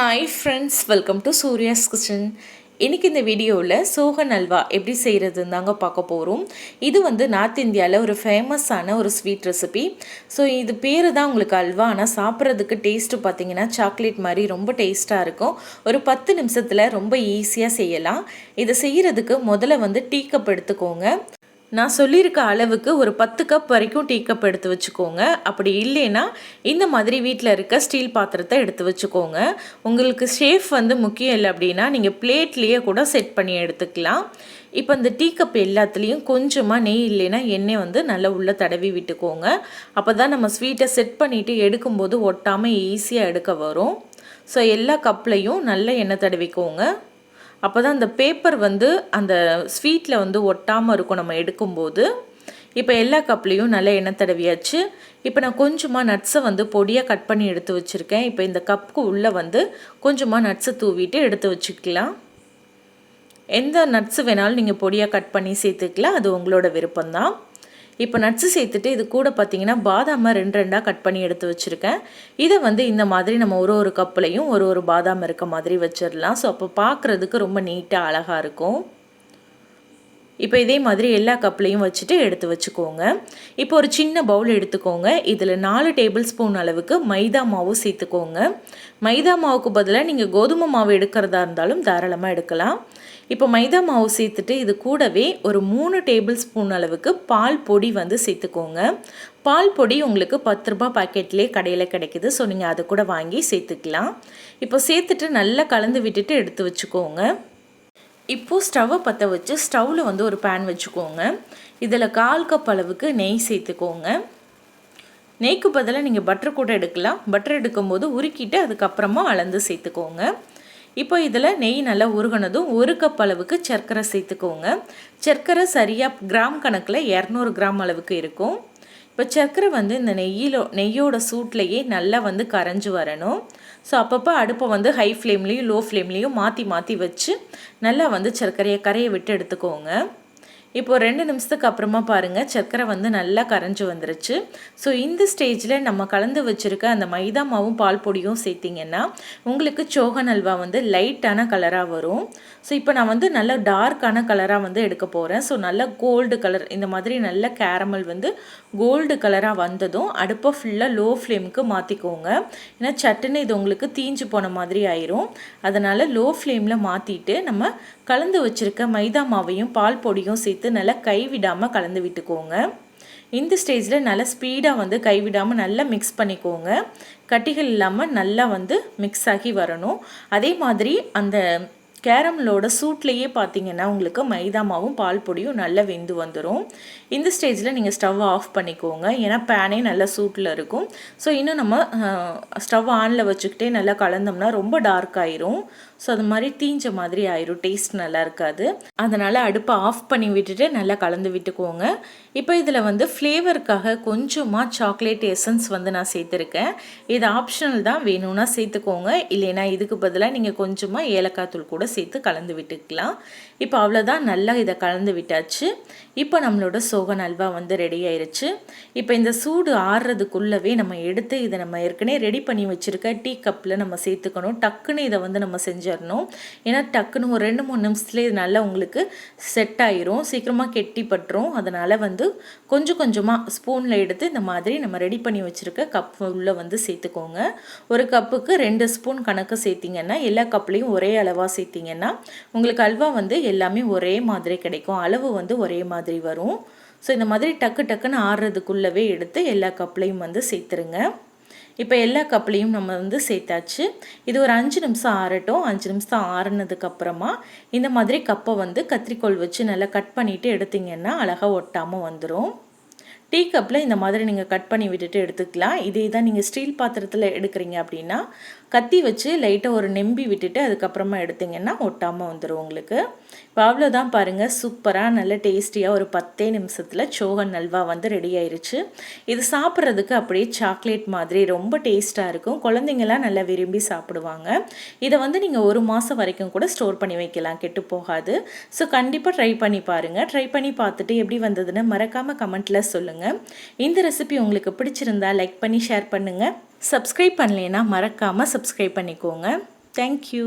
Hi friends welcome to Surya's kitchen இன்றைக்கி இந்த வீடியோவில் சோகன் அல்வா எப்படி செய்கிறதுன்னு தாங்க பார்க்க போகிறோம் இது வந்து நார்த் இந்தியாவில் ஒரு ஃபேமஸான ஒரு ஸ்வீட் ரெசிபி ஸோ இது பேர் தான் உங்களுக்கு அல்வா. ஆனால் சாப்பிட்றதுக்கு டேஸ்ட்டு பார்த்தீங்கன்னா சாக்லேட் மாதிரி ரொம்ப டேஸ்ட்டாக இருக்கும். ஒரு பத்து நிமிஷத்தில் ரொம்ப ஈஸியாக செய்யலாம். இதை செய்கிறதுக்கு முதல்ல வந்து டீ கப் எடுத்துக்கோங்க. நான் சொல்லியிருக்க அளவுக்கு ஒரு பத்து கப் வரைக்கும் டீ கப் எடுத்து வச்சுக்கோங்க. அப்படி இல்லைன்னா இந்த மாதிரி வீட்டில் இருக்க ஸ்டீல் பாத்திரத்தை எடுத்து வச்சுக்கோங்க. உங்களுக்கு ஷேஃப் வந்து முக்கியம் இல்லை அப்படின்னா நீங்கள் பிளேட்லேயே கூட செட் பண்ணி எடுத்துக்கலாம். இப்போ இந்த டீ கப் எல்லாத்துலேயும் கொஞ்சமாக நெய் இல்லைன்னா எண்ணெய் வந்து நல்லா உள்ளே தடவி விட்டுக்கோங்க. அப்போ தான் நம்ம ஸ்வீட்டை செட் பண்ணிவிட்டு எடுக்கும்போது ஒட்டாமல் ஈஸியாக எடுக்க வரும். ஸோ எல்லா கப்லையும் நல்ல எண்ணெய் தடவிக்கோங்க. அப்போ தான் அந்த பேப்பர் வந்து அந்த ஸ்வீட்டில் வந்து ஒட்டாமல் இருக்கும் நம்ம எடுக்கும்போது இப்போ எல்லா கப்லேயும் நல்ல எண்ணெய் தடவியாச்சு. இப்போ நான் கொஞ்சமாக நட்ஸை வந்து பொடியாக கட் பண்ணி எடுத்து வச்சுருக்கேன். இப்போ இந்த கப்புக்கு உள்ளே வந்து கொஞ்சமாக நட்ஸை தூவிட்டு எடுத்து வச்சுக்கலாம். எந்த நட்ஸு வேணாலும் நீங்கள் பொடியாக கட் பண்ணி சேர்த்துக்கலாம். அது உங்களோட விருப்பம்தான். இப்போ நட்ஸு சேர்த்துட்டு இது கூட பார்த்தீங்கன்னா பாதாமை ரெண்டு ரெண்டாக கட் பண்ணி எடுத்து வச்சுருக்கேன். இதை வந்து இந்த மாதிரி நம்ம ஒரு ஒரு கப்புலையும் ஒரு ஒரு பாதாம் இருக்க மாதிரி வச்சிடலாம். ஸோ அப்போ பார்க்குறதுக்கு ரொம்ப நீட்டாக அழகாக இருக்கும். இப்போ இதே மாதிரி எல்லா கப்லையும் வச்சுட்டு எடுத்து வச்சுக்கோங்க. இப்போ ஒரு சின்ன பவுல் எடுத்துக்கோங்க. இதில் நாலு டேபிள் ஸ்பூன் அளவுக்கு மைதா மாவு சேர்த்துக்கோங்க. மைதா மாவுக்கு பதிலாக நீங்கள் கோதுமை மாவு எடுக்கிறதா இருந்தாலும் தாராளமாக எடுக்கலாம். இப்போ மைதா மாவு சேர்த்துட்டு இது கூடவே ஒரு மூணு டேபிள் ஸ்பூன் அளவுக்கு பால் பொடி வந்து சேர்த்துக்கோங்க. பால் பொடி உங்களுக்கு பத்து ரூபா பாக்கெட்லேயே கடையில் கிடைக்குது. ஸோ நீங்கள் அதை கூட வாங்கி சேர்த்துக்கலாம். இப்போ சேர்த்துட்டு நல்லா கலந்து விட்டுட்டு எடுத்து வச்சுக்கோங்க. இப்போது ஸ்டவ்வை பற்ற வச்சு ஸ்டவ்வில் வந்து ஒரு பேன் வச்சுக்கோங்க. இதில் கால் கப் அளவுக்கு நெய் சேர்த்துக்கோங்க. நெய்க்கு பதிலாக நீங்கள் பட்டர் கூட எடுக்கலாம். பட்டர் எடுக்கும்போது உருக்கிட்டு அதுக்கப்புறமா அளந்து சேர்த்துக்கோங்க. இப்போ இதில் நெய் நல்லா உருகினதும் ஒரு கப் அளவுக்கு சர்க்கரை சேர்த்துக்கோங்க. சர்க்கரை சரியாக கிராம் கணக்கில் இரநூறு கிராம் அளவுக்கு இருக்கும். இப்போ சர்க்கரை வந்து இந்த நெய்யிலோ நெய்யோட சூட்லேயே நல்லா வந்து கரைஞ்சி வரணும். ஸோ அப்பப்போ அடுப்பை வந்து ஹை ஃப்ளேம்லேயும் லோ ஃப்ளேம்லேயும் மாற்றி மாற்றி வச்சு நல்லா வந்து சர்க்கரையை கரையை விட்டு எடுத்துக்கோங்க. இப்போ ரெண்டு நிமிஷத்துக்கு அப்புறமா பாருங்கள் சர்க்கரை வந்து நல்லா கரைஞ்சி வந்துருச்சு. ஸோ இந்த ஸ்டேஜில் நம்ம கலந்து வச்சுருக்க அந்த மைதா மாவும் பால் பொடியும் சேர்த்திங்கன்னா உங்களுக்கு சோகன் அல்வா வந்து லைட்டான கலராக வரும். ஸோ இப்போ நான் வந்து நல்ல டார்க்கான கலராக வந்து எடுக்க போகிறேன் ஸோ நல்ல கோல்டு கலர் இந்த மாதிரி நல்ல கேரமல் வந்து கோல்டு கலராக வந்ததும் அடுப்பை ஃபுல்லாக லோ ஃப்ளேமுக்கு மாற்றிக்கோங்க ஏன்னா சட்டுன்னு இது உங்களுக்கு தீஞ்சு போன மாதிரி ஆயிரும். அதனால் லோ ஃப்ளேமில் மாற்றிட்டு நம்ம கலந்து வச்சுருக்க மைதா மாவையும் பால் பொடியும் சேர்த்து நல்லா கைவிடாமல் கலந்து விட்டுக்கோங்க. இந்த ஸ்டேஜில் நல்லா ஸ்பீடாக வந்து கைவிடாமல் நல்லா மிக்ஸ் பண்ணிக்கோங்க. கட்டிகள் இல்லாமல் நல்லா வந்து மிக்ஸ் ஆகி வரணும். அதே மாதிரி அந்த கேரமலோட சூட்லேயே பார்த்தீங்கன்னா உங்களுக்கு மைதா மாவும் பால் பொடியும் நல்லா வெந்து வந்துடும் இந்த ஸ்டேஜில் நீங்கள் ஸ்டவ் ஆஃப் பண்ணிக்கோங்க. ஏன்னா பேனே நல்லா சூட்டில் இருக்கும். ஸோ இன்னும் நம்ம ஸ்டவ் ஆனில் வச்சுக்கிட்டே நல்லா கலந்தோம்னா ரொம்ப டார்க் ஆயிரும். ஸோ அது மாதிரி தீஞ்ச மாதிரி ஆயிரும். டேஸ்ட் நல்லா இருக்காது. அதனால் அடுப்பை ஆஃப் பண்ணி விட்டுட்டு நல்லா கலந்து விட்டுக்கோங்க. இப்போ இதில் வந்து ஃப்ளேவருக்காக கொஞ்சமாக சாக்லேட் எசன்ஸ் வந்து நான் சேர்த்துருக்கேன். இது ஆப்ஷனல் தான். வேணும்னா சேர்த்துக்கோங்க. இல்லைன்னா இதுக்கு பதிலாக நீங்கள் கொஞ்சமாக ஏலக்காய் தூள் கூட சேர்த்து கலந்து விட்டுக்கலாம். இப்போ அவ்வளோதான் நல்லா இதை கலந்து விட்டாச்சு. இப்போ நம்மளோட சோகன் அல்வா வந்து ரெடி ஆயிடுச்சு இப்போ இந்த சூடு ஆறுறதுக்குள்ளவே நம்ம எடுத்து இதை நம்ம ஏற்கனவே ரெடி பண்ணி வச்சுருக்க டீ கப்பில் நம்ம சேர்த்துக்கணும். டக்குன்னு இதை வந்து நம்ம செஞ்சிடணும். ஏன்னா டக்குன்னு ஒரு ரெண்டு மூணு நிமிஷத்துல இது நல்லா உங்களுக்கு செட் ஆயிரும். சீக்கிரமாக கெட்டி பட்டுரும். அதனால் வந்து கொஞ்சம் கொஞ்சமாக ஸ்பூனில் எடுத்து இந்த மாதிரி நம்ம ரெடி பண்ணி வச்சுருக்க கப் உள்ளே வந்து சேர்த்துக்கோங்க. ஒரு கப்புக்கு ரெண்டு ஸ்பூன் கணக்கு சேர்த்திங்கன்னா எல்லா கப்லேயும் ஒரே அளவாக சேர்த்திங்கன்னா உங்களுக்கு அல்வா வந்து எல்லாமே ஒரே மாதிரி கிடைக்கும். அளவு வந்து ஒரே மாதிரி வரும். ஸோ இந்த மாதிரி டக்கு டக்குன்னு ஆடுறதுக்குள்ளவே எடுத்து எல்லா கப்லையும் வந்து சேர்த்துருங்க. இப்போ எல்லா கப்லையும் நம்ம வந்து சேர்த்தாச்சு. இது ஒரு அஞ்சு நிமிஷம் ஆறட்டும். அஞ்சு நிமிஷம் ஆறுனதுக்கப்புறமா இந்த மாதிரி கப்பை வந்து கத்திரிக்கோள் வச்சு நல்லா கட் பண்ணிவிட்டு எடுத்திங்கன்னா அழகாக ஒட்டாமல் வந்துடும் டீ கப்பில் இந்த மாதிரி நீங்கள் கட் பண்ணி விட்டுட்டு எடுத்துக்கலாம். இதே தான் நீங்கள் ஸ்டீல் பாத்திரத்தில் எடுக்கிறீங்க அப்படின்னா கத்தி வச்சு லைட்டாக ஒரு நெம்பி விட்டுட்டு அதுக்கப்புறமா எடுத்திங்கன்னா ஒட்டாமல் வந்துடும் உங்களுக்கு. இப்போ அவ்வளோதான் பாருங்கள் சூப்பராக நல்ல டேஸ்டியாக ஒரு பத்தே நிமிஷத்தில் சோகன் நல்வா வந்து ரெடி ஆயிருச்சு. இது சாப்பிட்றதுக்கு அப்படியே சாக்லேட் மாதிரி ரொம்ப டேஸ்ட்டாக இருக்கும். குழந்தைங்களாம் நல்லா விரும்பி சாப்பிடுவாங்க. இதை வந்து நீங்கள் ஒரு மாதம் வரைக்கும் கூட ஸ்டோர் பண்ணி வைக்கலாம் கெட்டு போகாது. ஸோ கண்டிப்பாக ட்ரை பண்ணி பாருங்கள் ட்ரை பண்ணி பார்த்துட்டு எப்படி வந்ததுன்னு மறக்காமல் கமெண்ட்டில் சொல்லுங்கள் இந்த ரெசிபி உங்களுக்கு பிடிச்சிருந்தா லைக் பண்ணி ஷேர் பண்ணுங்கள் சப்ஸ்கிரைப் பண்ணலைன்னா மறக்காமல் சப்ஸ்கிரைப் பண்ணிக்கோங்க. தேங்க்யூ